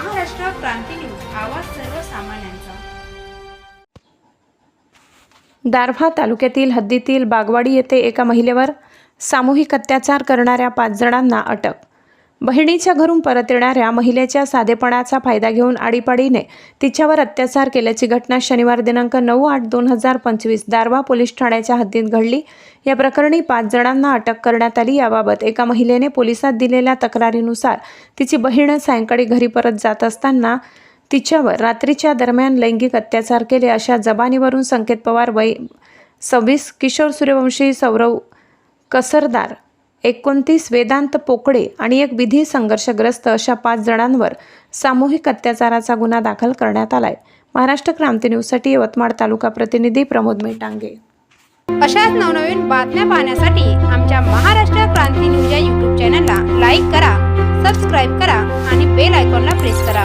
Maharashtra Kranti news आवाज सर्वसामान्यांचा. दारव्हा तालुक्यातील हद्दीतील बागवाडी येथे एका महिलेवर सामूहिक अत्याचार करणाऱ्या पाच जणांना अटक बहिणीच्या घरून परत येणाऱ्या महिलेच्या साधेपणाचा फायदा घेऊन आडीपाडीने तिच्यावर अत्याचार केल्याची घटना शनिवार दिनांक नऊ आठ दोन हजार पंचवीस दारवा पोलीस ठाण्याच्या हद्दीत घडली. या प्रकरणी पाच जणांना अटक करण्यात आली. याबाबत एका महिलेने पोलिसात दिलेल्या तक्रारीनुसार तिची बहीण सायंकाळी घरी परत जात असताना तिच्यावर रात्रीच्या दरम्यान लैंगिक अत्याचार केले अशा जबानीवरून संकेत पवार वय सव्वीस किशोर सूर्यवंशी सौरव कसरदार एकोणतीस वेदांत पोकळे आणि एक विधी संघर्षग्रस्त अशा पाच जणांवर सामूहिक अत्याचाराचा गुन्हा दाखल करण्यात आलाय. महाराष्ट्र क्रांती न्यूजसाठी यवतमाळ तालुका प्रतिनिधी प्रमोद मेटांगे. अशाच नवनवीन बातम्या पाहण्यासाठी आमच्या महाराष्ट्र क्रांती न्यूज या यूट्यूब चॅनलला लाईक करा सबस्क्राईब करा आणि बेल आयकॉनला प्रेस करा.